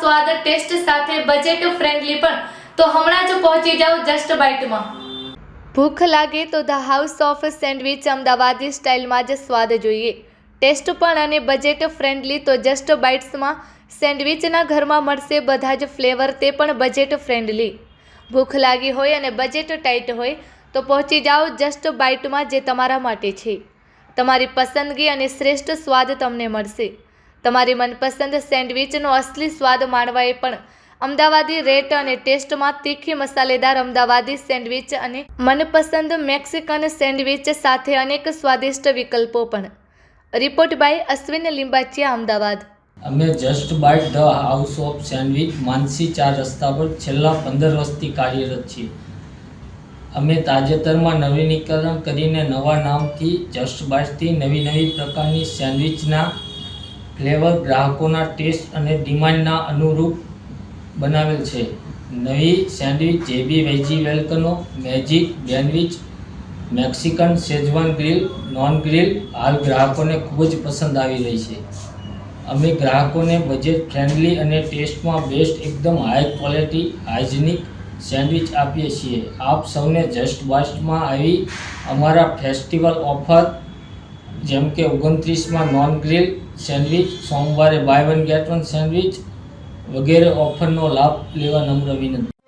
સ્વાદ, ટેસ્ટ સાથે budget friendly પણ. તો હમણાં જ પહોંચી જાઓ જસ્ટ બાઇટમાં ભૂખ લાગે તો ધ હાઉસ ઓફ સેન્ડવિચ અમદાવાદી સ્ટાઇલમાં જ સ્વાદ જોઈએ. ટેસ્ટ પણ અને બજેટ ફ્રેન્ડલી તો જસ્ટ બાઇટ્સમાં સેન્ડવિચના ઘરમાં મળશે બધા જ ફ્લેવર તે પણ બજેટ ફ્રેન્ડલી ભૂખ લાગી હોય અને બજેટ ટાઈટ હોય, તો પહોંચી જાઓ જસ્ટ બાઇટમાં જે તમારા માટે છે. તમારી પસંદગી અને શ્રેષ્ઠ સ્વાદ તમને મળશે. તમારી મનપસંદ સેન્ડવિચનો અસલી સ્વાદ માણવા પણ અમદાવાદી રેટ અને ટેસ્ટમાં તીખી મસાલેદાર અમદાવાદી સેન્ડવિચ અને મનપસંદ મેક્સિકન સેન્ડવિચ સાથે અનેક સ્વાદિષ્ટ વિકલ્પો પણ. Report by Ashwin Limbachiya, Ahmedabad. અમે just bite the house of sandwich Mansi ચાર રસ્તા પર છેલ્લા પંદર વર્ષથી કાર્યરત છીએ. અમે તાજેતરમાં નવીનીકરણ કરીને નવા નામથી જસ્ટ બાઇટ્સથી નવી નવી પ્રકારની સેન્ડવિચના ફ્લેવર ગ્રાહકોના ટેસ્ટ અને ડિમાન્ડના અનુરૂપ બનાવેલ છે. નવી sandwich JB veggie volcano, magic bandwich, Mexican Schezwan grill, non grill હાલ ગ્રાહકોને ખૂબ જ પસંદ આવી રહી છે. અમે ગ્રાહકોને બજેટ ફ્રેન્ડલી અને ટેસ્ટમાં બેસ્ટ એકદમ હાઈ ક્વોલિટી હાઇજેનિક સેન્ડવિચ આપીએ છીએ. આપ સૌને જસ્ટ બાસ્ટમાં આવી અમારા ફેસ્ટિવલ ઓફર જેમ કે ઓગણત્રીસમાં નોન ગ્રીલ સેન્ડવિચ સોમવારે buy one get one sandwich વગેરે ઓફરનો લાભ લેવા નમ્ર વિનંતી.